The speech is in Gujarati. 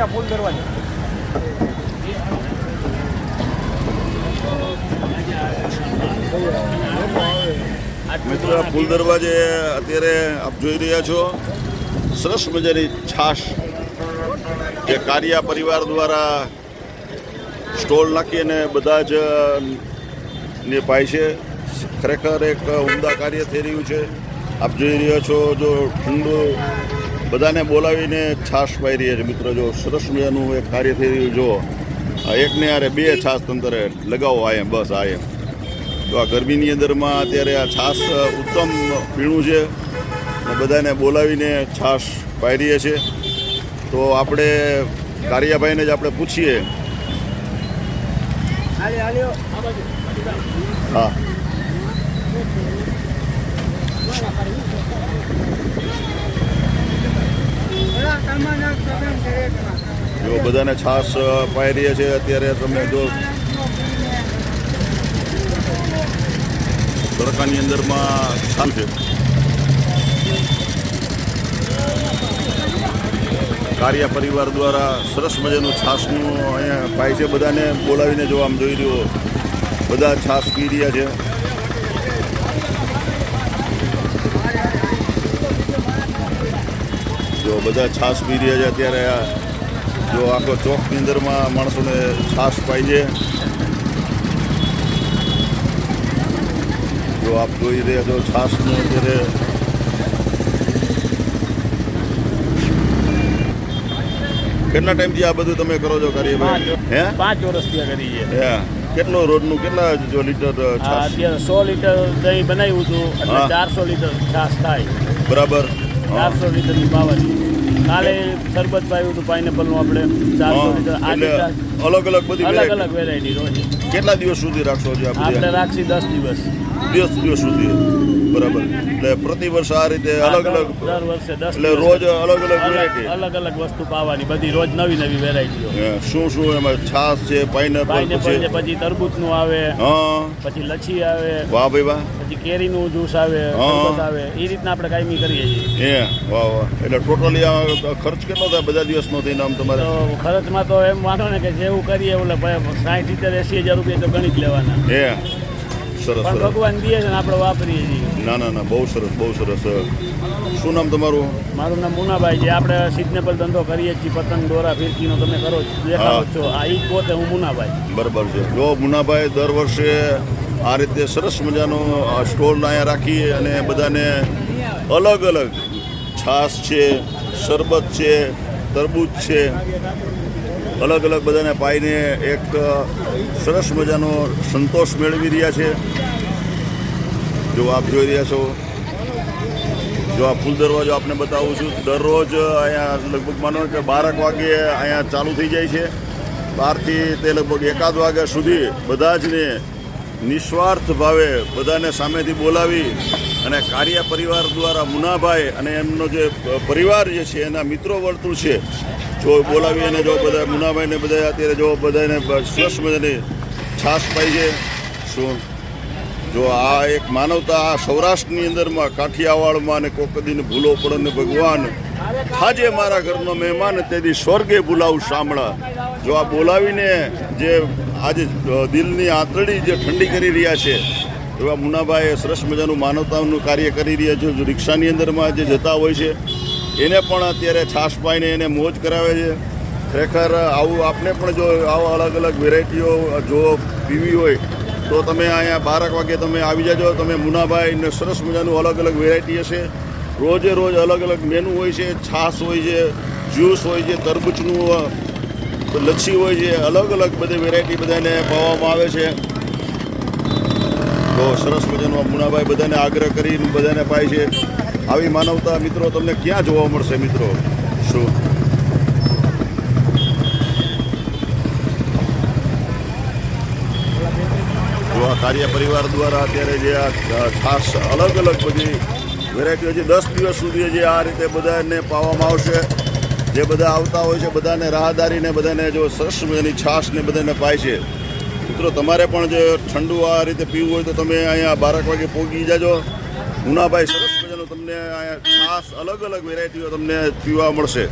પૈસા ફૂલ દરવાજા. મિત્ર ફૂલ દરવાજે અત્યારે આપ જોઈ રહ્યા છો, સરસ મજાની છાશ જે કારિયા પરિવાર દ્વારા સ્ટોલ નાખી અને બધા જ ને પાય છે. ખરેખર એક ઉમદા કાર્ય થઈ રહ્યું છે. આપ જોઈ રહ્યા છો, જો ઠંડુ બધાને બોલાવીને છાશ પાઈ રહ્યા છે મિત્રો જો સરસ મજાનું એક કાર્ય થઈ રહ્યું જો આ એકને આરે બે છાશ તંતરે લગાવો આ એમ બસ આ એમ. તો આ ગરમીની અંદરમાં અત્યારે આ છાશ ઉત્તમ પીણું છે. અને બધાને બોલાવીને છાશ પાયરીએ છે તો આપણે કારિયાભાઈને જ આપણે પૂછીએ. હા. જો બધાને છાશ રહી છે અત્યારે તમે જો તડકાની અંદરમાં છાલ છે. કારિયા પરિવાર દ્વારા સરસ મજાનું છાશનું અહીંયા પાય છે. બધાને બોલાવીને જો આમ જોઈ રહ્યો, બધા છાશ પી રહ્યા છે. બધા છાશ પી રહ્યા છે અત્યારે આ. જો આખો ચોકની અંદરમાં માણસોને છાશ પાઈ છે. જો આપ જોઈ રહ્યા છો છાશનું અત્યારે. કેટલા ટાઈમથી આ બધું તમે કરો છો કાર્યભાઈ હે? પાંચ વર્ષથી આ કરી છે હે. કેટલો રોજનું કેટલા જો લીટર છાશ? સો લીટર દહીં બનાવ્યું હતું એટલે ચારસો લીટર છાશ થાય. બરાબર. ચારસો લીટરની પાવાની કાલે શરબત પાયું હતું પાઇનેપલનું આપણે ચારસો લીટર આજે અલગ અલગ બધી અલગ અલગ વેરાયટી રોજ કેટલા દિવસ સુધી રાખશો આપણે રાખશી દસ દિવસ. દિવસ દિવસ સુધી. બરાબર. એટલે પ્રતિ વર્ષ આ રીતે અલગ અલગ દર વર્ષે એટલે રોજ અલગ અલગ વેરાયટી અલગ અલગ વસ્તુ પાવાની. બધી રોજ નવી નવી વેરાયટીઓ શું શું એમાં છાસ છે પાઇનેપલ છે પછી તરબૂચનું આવે. હા. પછી લચ્છી આવે. વાહ ભાઈ વાહ. પછી કેરી નું જ્યુસ આવે આવે. એ રીતના આપણે કાયમી કરીએ છીએ. એ વાહ વાહ. એટલે ટોટલી ખર્ચ કેટલો થાય બધા દિવસનો થઈને આમ તમારે? ખર્ચમાં તો એમ માનો ને કે જેવું કરીએ એટલે સાઠ સિત્તેર એસી હજાર રૂપિયા તો ગણી જ લેવાના. એ સરસ પણ ભગવાન દે છે ને આપણે વાપરીએ છીએ. ના ના ના બહુ સરસ બહુ સરસ. શું નામ તમારું? મારું નામ મુનાભાઈ છે. આપણે સિઝનેબલ ધંધો કરીએ છીએ પતંગ દોરા ફિરકીનો તમે કરો દેખાડો છો. આ ઈ પોતે હું મુનાભાઈ. બરાબર છે. જો મુનાભાઈ દર વર્ષે આ રીતે સરસ મજાનો સ્ટોલ અહીંયા રાખી અને બધાને અલગ અલગ છાશ છે શરબત છે તરબૂચ છે. અલગ અલગ બધાને પાઈને એક સરસ મજાનો સંતોષ મેળવી રહ્યા છે. જો આપ જોઈ રહ્યા છો, જો આ ફૂલ દરવાજો આપને બતાવું છું, દરરોજ અહીંયા લગભગ માનો કે બારક વાગે અહીંયા ચાલુ થઈ જાય છે. બારથી તે લગભગ એકાદ વાગ્યા સુધી બધા જને નિસ્વાર્થ ભાવે બધાને સામેથી બોલાવી અને કાર્ય પરિવાર દ્વારા મુનાભાઈ અને એમનો જે પરિવાર જે છે, એના મિત્રો વર્તુળ છે જો બોલાવી અને જો બધા મુનાભાઈને બધા અત્યારે જો બધાને સરસ મજાની છાશ પાઈ છે. શું? જો આ એક માનવતા આ સૌરાષ્ટ્રની અંદરમાં કાઠિયાવાડમાં અને કોકદીને ભૂલો પડે ભગવાન ખાજે મારા ઘરનો મહેમાન તેથી સ્વર્ગે બોલાવું સાંભળા. જો આ બોલાવીને જે આજે દિલની આંતરડી જે ઠંડી કરી રહ્યા છે, એવા મુનાભાઈ સરસ મજાનું માનવતાનું કાર્ય કરી રહ્યા છે. જો રિક્ષાની અંદરમાં જે જતા હોય છે એને પણ અત્યારે છાશ પાઈને એને મોજ કરાવે છે. ખરેખર આવું આપને પણ જો આવા અલગ અલગ વેરાયટીઓ જો પીવી હોય, તો તમે અહીંયા બારક વાગે તમે આવી જાજો. તમે મુનાભાઈ ને સરસ મજાનું અલગ અલગ વેરાયટી હશે. રોજે રોજ અલગ અલગ મેનુ હોય છે, છાશ હોય છે, જ્યુસ હોય છે, તરબૂચનું, લચ્છી હોય છે, અલગ અલગ બધી વેરાયટી બધાને પાવામાં આવે છે. તો સરસ મજાનું મુનાભાઈ બધાને આગ્રહ કરીને બધાને પાય છે. આવી માનવતા મિત્રો તમને ક્યાં જોવા મળશે મિત્રો? શું? આ કાર્ય પરિવાર દ્વારા અત્યારે જે આ ખાસ અલગ અલગ બધી વેરાયટીઓ છે, દસ દિવસ સુધી જે આ રીતે બધાને પાવામાં આવશે, જે બધા આવતા હોય છે, બધાને રાહદારીને બધાને જો સરસ મજાની છાશ ને બધાને પાય છે. મિત્રો, તમારે પણ જે ઠંડુ આ રીતે પીવું હોય તો તમે અહીંયા બારક વાગે પહોંચી જાજો. મુનાભાઈ સરસ તમને છાશ અલગ અલગ વેરાયટીઓ તમને પીવા મળશે.